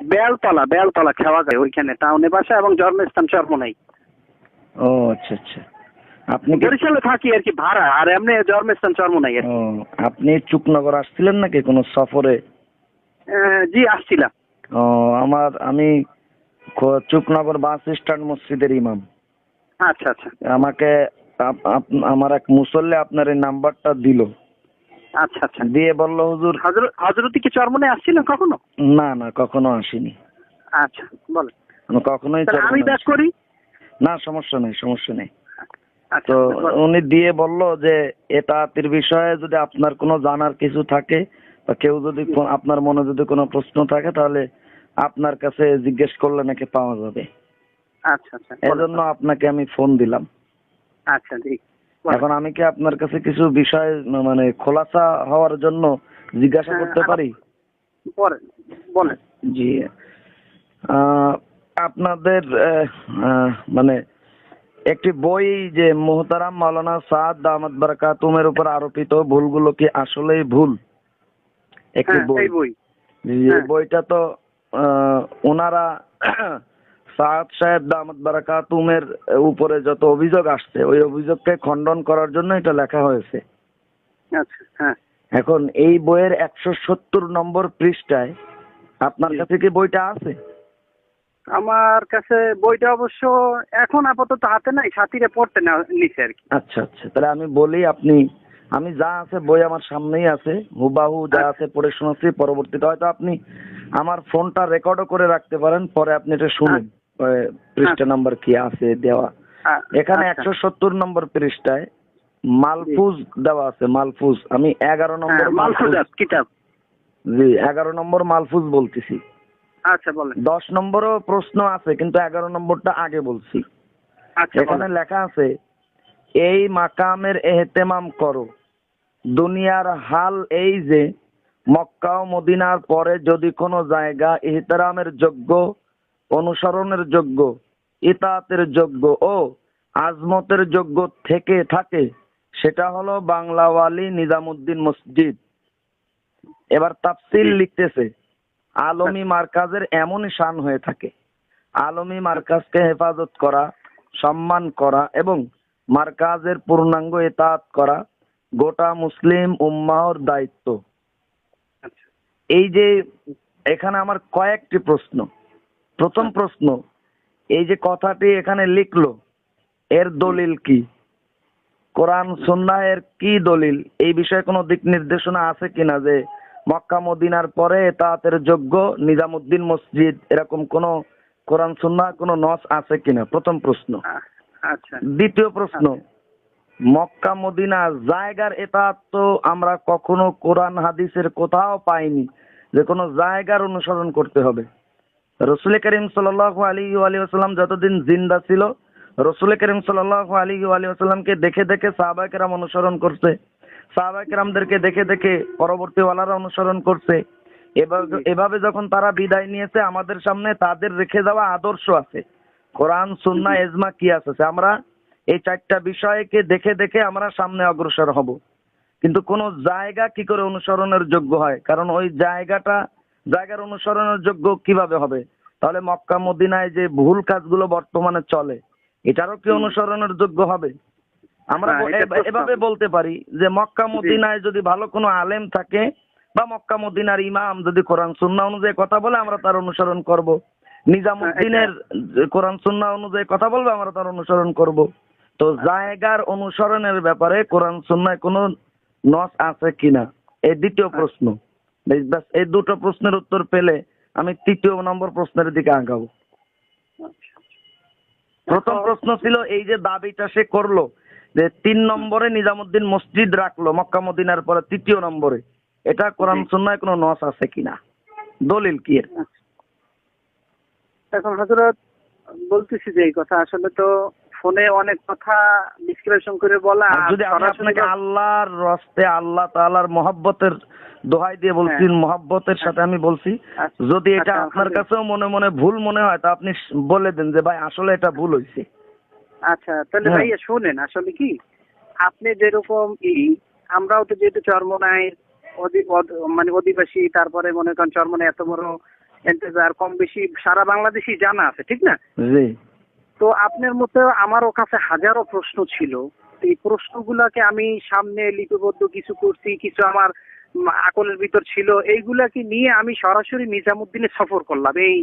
বেলতলা বেলতলা খাওয়া যায় ওইখানে টাউনে বাসা এবং জন্মস্থান চরমনাই ও আচ্ছা আচ্ছা। আপনি বরিশালে থাকি আর কি ভাড়া আর এমনি জন্মস্থান চরমনাই আর আপনি চুকনগর আসছিলেন নাকি কোনো সফরে? জি আসছিলাম। ও আমার আমি চুকনগর বাস স্ট্যান্ড মসজিদের ইমাম। আচ্ছা আচ্ছা। আমাকে আমার এক মুসল্লি আপনার এই নাম্বারটা দিল। আচ্ছা আচ্ছা। দিয়ে বলল হুজুর হজরত কি চরমনে আসছিলেন কখনো? না না কখনো আসিনি। আচ্ছা বলেন কখনোই আমি ব্যাক করি? না সমস্যা নেই সমস্যা নেই। আচ্ছা তো উনি দিয়ে বলল যে এটাতির বিষয়ে যদি আপনার কোনো জানার কিছু থাকে বা কেউ যদি আপনার মনে যদি কোনো প্রশ্ন থাকে তাহলে আপনার কাছে জিজ্ঞেস করলে নাকি পাওয়া যাবে। আচ্ছা আচ্ছা। এজন্য আপনাকে আমি ফোন দিলাম। আচ্ছা বলেন। এখন আমি কি আপনার কাছে কিছু বিষয় মানে খোলাসা হওয়ার জন্য জিজ্ঞাসা হ্যাঁ, করতে পারি? বলেন জি আপনাদের মানে একটি বই যে মোহতারাম মাওলানা সাদ দামাত বারাকাতুমের উপর আরোপিত ভুলগুলো কি আসলেই ভুল? একটি হ্যাঁ বই। হ্যাঁ। বইটা তো আহ, ওনারা সাদ সাহেব দামাত বারাকাতুমের উপরে যত অভিযোগ আসছে ওই অভিযোগকে খণ্ডন করার জন্য এটা লেখা হয়েছে। আচ্ছা হ্যাঁ। এখন এই বইয়ের একশো সত্তর নম্বর পৃষ্ঠায় আপনার কাছে কি বইটা আছে? আমার কাছে বইটা অবশ্য এখন আপাতত হাতে নাই সাথীরে পড়তে না নিছে আর কি। আচ্ছা আচ্ছা তাহলে আমি বলি আপনি আমি যা আছে বই আমার সামনেই আছে হুবাহু যা আচ্ছা। আছে পড়ে শোনাচ্ছি পরবর্তীতে হয়তো আপনি আমার ফোনটা রেকর্ডও করে রাখতে পারেন পরে আপনি এটা শুনুন। ওই পৃষ্ঠা নাম্বার কি আছে দেওয়া? এখানে আচ্ছা। একশো সত্তর নম্বর পৃষ্ঠায় মালফুজ দেওয়া আছে মালফুজ। আমি এগারো নম্বর হ্যাঁ, মালফুজ কিতাব। জি এগারো নম্বর মালফুজ বলতেছি। আচ্ছা বলেন। দশ নম্বরও প্রশ্ন আছে কিন্তু এগারো নম্বরটা আগে বলছি। আচ্ছা এখানে লেখা আছে এই মাকামের এহতেমাম করো। দুনিয়ার হাল এই যে মক্কা ও মদিনার পরে যদি কোনো জায়গা ইহতারামের যোগ্য অনুসরণের যোগ্য ইতাতের যোগ্য ও আজমতের যোগ্য থেকে থাকে। সেটা হলো বাংলাওয়ালি নিজামুদ্দিন মসজিদ। এবার তাফসিল লিখতেছে আলমী মার্কাজের এমনই শান হয়ে থাকে। আলমী মার্কাজকে হেফাজত করা সম্মান করা এবং মার্কাজের পূর্ণাঙ্গ এতাত করা গোটা মুসলিম উম্মাহর দায়িত্ব। আচ্ছা। এই যে এখানে আমার কয়েকটি প্রশ্ন। প্রথম প্রশ্ন এই যে কথাটি এখানে লিখলো এর দলিল কি? কোরআন সুন্নাহ এর কি দলিল? এই বিষয়ে কোনো দিক নির্দেশনা আছে কিনা যে মক্কা মদিনার পরে এতাতের যোগ্য নিজামুদ্দিন মসজিদ এরকম কোনো কোরআন সুন্নাহ কোনো নস আছে কিনা? প্রথম প্রশ্ন। আচ্ছা। দ্বিতীয় প্রশ্ন মক্কা মদিনা জায়গার এতাত তো আমরা কখনো কোরআন হাদিসের কোথাও পাইনি যে কোনো জায়গার অনুসরণ করতে হবে। রসুল করিম আলাইহি ওয়া আলিহি ওয়াসাল্লাম যতদিন জিন্দা ছিল, রসুল করিম আলাইহি ওয়া আলিহি ওয়াসাল্লামকে দেখে দেখে সাহাবায়ে কেরাম অনুসরণ করছে। সাহাবায়ে কেরামদেরকে দেখে দেখে পরবর্তী ওয়ালারা অনুসরণ করছে। এভাবে যখন তারা বিদায় নিয়েছে, আমাদের সামনে তাদের রেখে যাওয়া আদর্শ আছে। কোরআন সুন্না এজমা কি আছে। আমরা এই চারটা বিষয়কে দেখে দেখে আমরা সামনে অগ্রসর হব। কিন্তু কোন জায়গা কি করে অনুসরণের যোগ্য হয়? কারণ ওই জায়গাটা জায়গার অনুসরণের যোগ্য কীভাবে হবে? তাহলে মক্কা মদিনায় যে ভুল কাজগুলো বর্তমানে চলে এটারও কি অনুসরণের যোগ্য হবে? আমরা হ্যাঁ। এভাবে বলতে পারি যে মক্কা মদিনায় যদি ভালো কোনো আলেম থাকে বা মক্কা মদিনার ইমাম যদি কোরআন সুন্নাহ অনুযায়ী কথা বলে আমরা তার অনুসরণ করব। নিজামুদ্দিনের যে কোরআন সুন্নাহ অনুযায়ী কথা বলবে আমরা তার অনুসরণ করব। তো জায়গার অনুসরণের ব্যাপারে কোরআন সুন্নায় কোনো নস আছে কিনা? এই দ্বিতীয় প্রশ্ন। ব্যাস এই দুটো প্রশ্নের উত্তর পেলে আমি তৃতীয় নম্বর প্রশ্নের দিকে আগাবো। প্রথম প্রশ্ন ছিল এই যে দাবিটা সে করল যে তিন নম্বরে নিজামুদ্দিন মসজিদ রাখল মক্কা মদিনার পরে তৃতীয় নম্বরে এটা কোরআন জি। সুন্নায় কোনো নস আছে কিনা দলিল কি এর? এখন হজরত বলতেছি যে এই কথা আসলে তো ফোনে অনেক কথা বিশ্লেষণ করে বলা যদি আপনাকে আল্লাহর রস্তে আল্লাহ তাআলার মহব্বতের দোহাই দিয়ে বলছি হ্যাঁ। মহব্বতের সাথে আমি বলছি আচ্ছা, যদি এটা আচ্ছা, আপনার কাছেও মনে মনে ভুল মনে হয় তা আপনি বলে দেন যে ভাই আসলে এটা ভুল হয়েছে আচ্ছা তাহলে হ্যাঁ। ভাইয়া শুনেন আসলে কি আপনি যেরকম ই আমরাও তো যেহেতু চরমনায় মানে অধিবাসী তারপরে মনে করেন চরমনায় এত বড় এন্তেজার কম বেশি সারা বাংলাদেশি জানা আছে ঠিক না জি তো আপনার মতো আমারও কাছে হাজারো প্রশ্ন ছিল এই প্রশ্নগুলাকে আমি সামনে লিপিবদ্ধ কিছু করছি কিছু আমার আকলের ভিতর ছিল এইগুলাকে নিয়ে আমি সরাসরি নিজামুদ্দিনে সফর করলাম। এই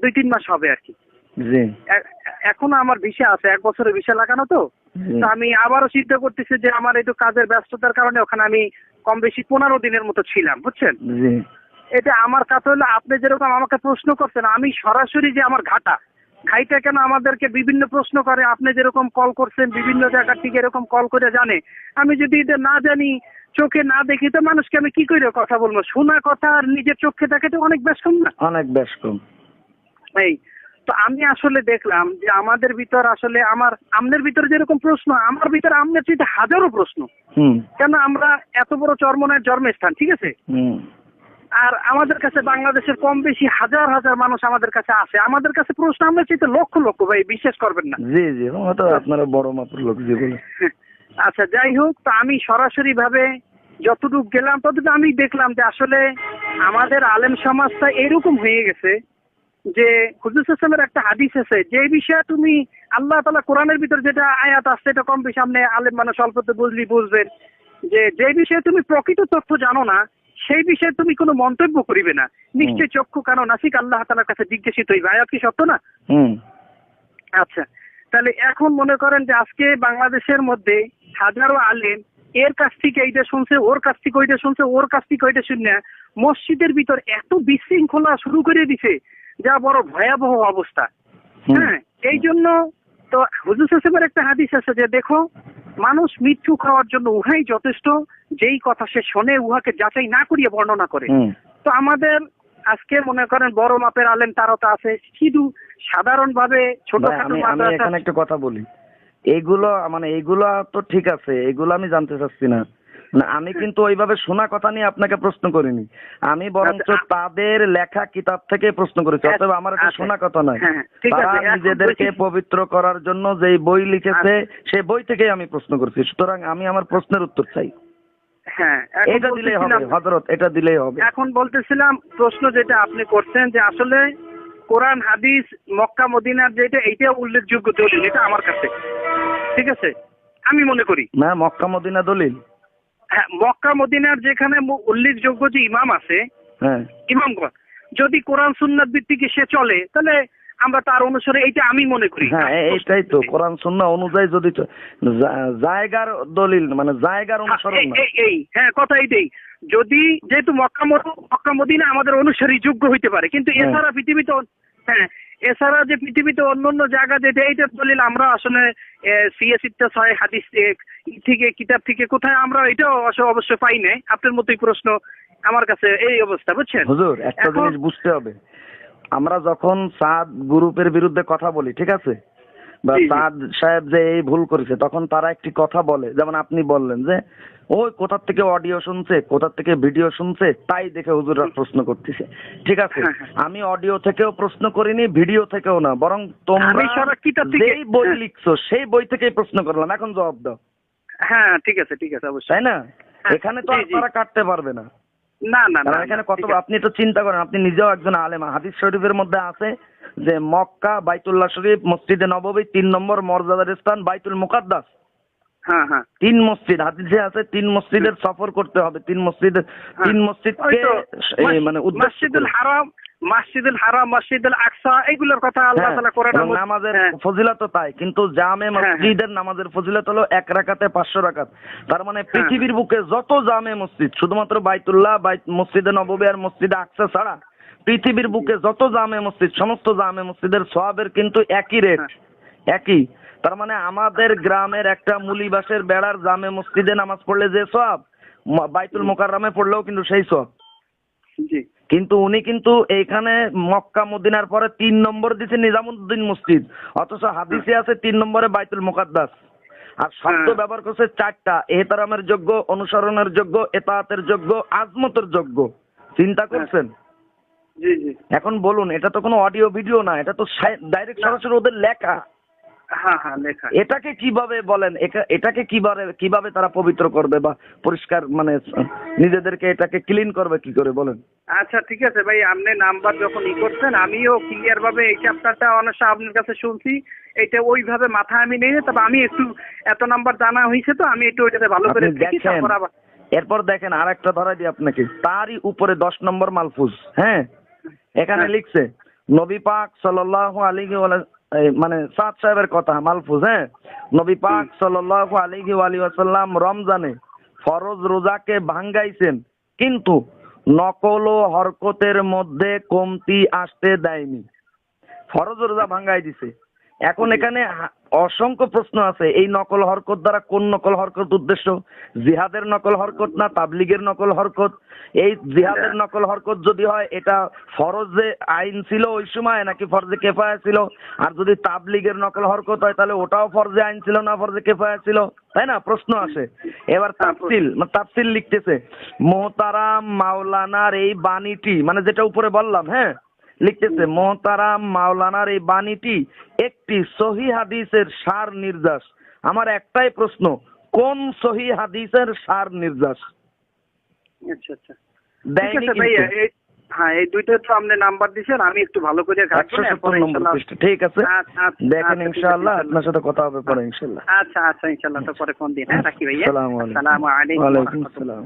দুই তিন মাস হবে আর কি। এখনও আমার ভিসা আছে এক বছরের ভিসা লাগানো তো। আমি আবারও চিন্তা করতেছি যে আমার একটু কাজের ব্যস্ততার কারণে ওখানে আমি কম বেশি পনেরো দিনের মতো ছিলাম বুঝছেন? এটা আমার কাছে হলো আপনি যেরকম আমাকে প্রশ্ন করছেন আমি সরাসরি যে আমার ঘাটা ঘাইটা কেন আমাদেরকে বিভিন্ন প্রশ্ন করে আপনি যেরকম কল করছেন বিভিন্ন জায়গা থেকে এরকম কল করে জানে। আমি যদি এটা না জানি চোখে না দেখি তো মানুষকে আমি কি করে কথা বলব? শোনা কথা আর নিজের চোখে দেখে তো অনেক বেশ কম না? অনেক বেশ কম এই তো আমি আসলে দেখলাম যে আমাদের ভিতর আসলে আমার আমনের ভিতর যেরকম প্রশ্ন আমার ভিতর আমনের চাইতে হাজারো প্রশ্ন। হুম। কেন আমরা এত বড় চর্মনের জন্মস্থান ঠিক আছে? হুম। আর আমাদের কাছে বাংলাদেশের কম বেশি হাজার হাজার মানুষ আমাদের কাছে আসে আমাদের কাছে প্রশ্ন আমরা চাইতে লক্ষ লক্ষ ভাই বিশ্বাস করবেন না। জি জি আপনারা বড় মাপের লোক জি আচ্ছা যাই হোক তো আমি সরাসরি ভাবে যতটুকু গেলাম ততটুকু আমি দেখলাম যে আসলে আমাদের আলেম সমাজটা এরকম হয়ে গেছে যে হুজুর একটা হাদিস আছে যে বিষয়ে তুমি আল্লাহ তালা কোরআনের ভিতর যেটা আয়াত আসছে এটা কম বেশি আপনি আলেম মানুষ অল্পতে বুঝলি বুঝবেন যে যে বিষয়ে তুমি প্রকৃত তথ্য জানো না সেই বিষয়ে তুমি কোনো মন্তব্য করিবে না। নিশ্চয় চক্ষু কেন নাসিক আল্লাহ তালার কাছে জিজ্ঞাসিত হইবে আয়াত কি সত্য না? হুম। আচ্ছা তাহলে এখন মনে করেন যে আজকে বাংলাদেশের মধ্যে হাজারো আলেম এর কাছ থেকে এইটা শুনছে ওর কাছ থেকে ওইটা শুনছে ওর কাছ থেকে ওইটা শুনে মসজিদের ভিতর এত বিশৃঙ্খলা শুরু করে দিছে যা বড় ভয়াবহ অবস্থা। হ্যাঁ এই জন্য তো হুজুর সাহেবের একটা হাদিস আছে যে দেখো মানুষ মৃত্যু খাওয়ার জন্য উহাই যথেষ্ট যেই কথা সে শোনে উহাকে যাচাই না করিয়ে বর্ণনা করে। তো আমাদের আজকে মনে করেন বড় মাপের আলেম তারা তো আছে শুধু সাধারণ ভাবে ছোট ভাই, আমি আমি এখানে একটা কথা বলি। এইগুলো মানে এইগুলো তো ঠিক আছে এগুলো আমি জানতে চাচ্ছি না। মানে আমি কিন্তু ওইভাবে শোনা কথা নিয়ে আপনাকে প্রশ্ন করিনি। আমি বরঞ্চ আচ্ছা, তাদের লেখা কিতাব থেকে প্রশ্ন করেছি আচ্ছা, অতএব আমার এটা আচ্ছা। শোনা কথা নয়। হ্যাঁ, তারা নিজেদেরকে পবিত্র করার জন্য যেই বই লিখেছে সেই বই থেকেই আমি প্রশ্ন করছি। সুতরাং আমি আমার প্রশ্নের উত্তর চাই। হ্যাঁ এটা দিলেই হবে হজরত এটা দিলেই হবে। এখন বলতেছিলাম প্রশ্ন যেটা আপনি করছেন যে আসলে কোরআন হাদিস মক্কা মদিনার যেটা এইটা উল্লেখযোগ্য দলিল এটা আমার কাছে। ঠিক আছে? আমি মনে করি। না মক্কা মদিনা দলিল। হ্যাঁ মক্কা মদিনার যেখানে উল্লেখযোগ্য যে ইমাম আছে হ্যাঁ। ইমামগণ যদি কোরআন সুন্নাত ভিত্তিকে সে চলে তাহলে আমরা তার অনুসারে এইটা আমি মনে করি। হ্যাঁ এইটাই তো। কোরআন সুন্নাহ অনুযায়ী যদি জায়গার দলিল মানে জায়গার অনুসরণ এই- হ্যাঁ কথা এইটাই। যদি যেহেতু মক্কা মক্কা মদিনা আমাদের অনুসারী যোগ্য হইতে পারে কিন্তু হ্যাঁ। এছাড়া পৃথিবীতে হ্যাঁ এছাড়া যে পৃথিবীতে অন্য অন্য জায়গা যেটা এইটা দলিল আমরা আসলে সিএসিটা ছয় হাদিস থেকে কিতাব থেকে কোথায় আমরা এটাও অবশ্য- অবশ্য পাই নাই। আপনার মতোই প্রশ্ন আমার কাছে এই অবস্থা বুঝছেন? হুজুর একটা জিনিস বুঝতে হবে। আমরা যখন সাদ গ্রুপের বিরুদ্ধে কথা বলি ঠিক আছে? বা। সাদ সাহেব যে এই ভুল করেছে তখন তারা একটি কথা বলে যেমন আপনি বললেন যে ওই কোথার থেকে অডিও শুনছে কোথার থেকে ভিডিও শুনছে তাই দেখে হুজুররা প্রশ্ন করতেছে ঠিক আছে হ্যাঁ, হ্যাঁ। আমি অডিও থেকেও প্রশ্ন করিনি ভিডিও থেকেও না বরং তোমরা যেই বই হ্যাঁ। লিখছো সেই বই থেকেই প্রশ্ন করলাম এখন জবাব দাও হ্যাঁ ঠিক আছে ঠিক আছে অবশ্যই তাই না এখানে তো। তারা কাটতে পারবে না না না না এখানে কত আপনি তো চিন্তা করেন আপনি নিজেও একজন আলেম। হাদিস শরীফের মধ্যে আছে যে মক্কা বাইতুল্লাহ শরীফ মসজিদে নববী তিন নম্বর মর্যাদার স্থান বাইতুল মুকাদ্দাস। হ্যাঁ হ্যাঁ। তিন মসজিদ হাদিসে আছে তিন মসজিদের সফর করতে হবে। তিন মসজিদের তিন হ্যাঁ। মসজিদকে মানে উদ্দেশ্য মসজিদুল হারাম মসজিদুল হারাম মসজিদুল আকসা এইগুলোর কথা আল্লাহ হ্যাঁ, তাআলা কোরআনের এবং নামাজের হ্যাঁ, ফজিলত তাই কিন্তু জামে হ্যাঁ, মসজিদের নামাজের ফজিলত হলো এক রাকাতে পাঁচশো রাকাত। তার মানে। পৃথিবীর বুকে যত জামে মসজিদ শুধুমাত্র বাইতুল্লাহ বাইত মসজিদে নববী আর মসজিদে আকসা ছাড়া পৃথিবীর বুকে যত জামে মসজিদ সমস্ত জামে মসজিদের সওয়াবের কিন্তু একই রেট। একই। তার মানে আমাদের গ্রামের একটা মুলিবাসের বেড়ার জামে মসজিদে নামাজ পড়লে যে সব বাইতুল মোকাররমে পড়লেও কিন্তু সেই সব জি। কিন্তু উনি কিন্তু এইখানে মক্কা মদিনার পরে তিন নম্বর দিছে নিজামুদ্দিন মসজিদ। অথচ হাদিসে আছে তিন নম্বরে বাইতুল মুকাদ্দাস। আর শব্দ হ্যাঁ। ব্যবহার করছে চারটা। এহতারামের যোগ্য অনুসরণের যোগ্য এতাহাতের যোগ্য আজমতের যোগ্য। চিন্তা করছেন? জি জি। এখন বলুন এটা তো কোনো অডিও ভিডিও না এটা তো ডাইরেক্ট সরাসরি ওদের হ্যাঁ হ্যাঁ লেখা। এটাকে কীভাবে বলেন? এটাকে কীভাবে কীভাবে তারা পবিত্র করবে বা পরিষ্কার মানে নিজেদেরকে এটাকে ক্লিন করবে কি করে বলেন? আচ্ছা ঠিক আছে ভাই আপনি নাম্বার যখন ই করছেন আমিও ক্লিয়ার ভাবে এই চ্যাপ্টারটা অনেক আপনার কাছে শুনছি। এটা ওইভাবে মাথা আমি নেই তবে আমি একটু এত নাম্বার জানা হয়েছে তো আমি একটু ওইটাতে ভালো করে আপনি দেখি তারপর আবার এরপর দেখেন আর একটা ধরাই দিই আপনাকে। তারই উপরে দশ নম্বর মালফুজ হ্যাঁ? এখানে হ্যাঁ। লিখছে নবী পাক সাল্লাল্লাহু আলাইহি ওয়া মানে সাদ সাহেবের কথা মালফুজ হ্যাঁ? নবী পাক সাল্লাল্লাহু আলাইহি ওয়া আলিহি ওয়াসাল্লাম রমজানে ফরজ রোজাকে ভাঙ্গাইছেন কিন্তু নকল ও হরকতের মধ্যে কমতি আসতে দেয়নি। ফরজ রোজা ভাঙ্গাই দিছে। এখন এখানে অসংখ্য প্রশ্ন আছে। এই নকল হরকত দ্বারা কোন নকল হরকত উদ্দেশ্য? জিহাদের নকল হরকত না তাবলিগের নকল হরকত? এই জিহাদের নকল হরকত যদি হয় এটা ফরজে আইন ছিল ওই সময় নাকি ফরজে কেফায়া ছিল? আর যদি তাবলিগের নকল হরকত হয় তাহলে ওটাও ফরজে আইন ছিল না ফরজে কেফায়া ছিল? তাই না? প্রশ্ন আসে। এবার তাফসিল মানে তাফসিল লিখতেছে মোহতারাম মাওলানার এই বাণীটি মানে যেটা উপরে বললাম হ্যাঁ? লিখতেছে মোহতারাম মাওলানার এই বাণীটি একটি সহি হাদিসের সার নির্যাস। আমার একটাই প্রশ্ন কোন সহি হাদিসের সার নির্যাস? আচ্ছা আচ্ছা। হ্যাঁ এই দুইটা তো আপনি নাম্বার দিছেন আমি একটু ভালো করে ঠিক আছে? আচ্ছা, আচ্ছা, দেখেন আচ্ছা, ইনশাআল্লাহ ইনশাল্লাহ। আপনার সাথে কথা হবে পরে ইনশাআল্লাহ। আচ্ছা আচ্ছা তো পরে ফোন দিন। হ্যাঁ রাখি ভাইয়া আসসালামু আলাইকুম। আসসালামু আলাইকুম। আসসালাম।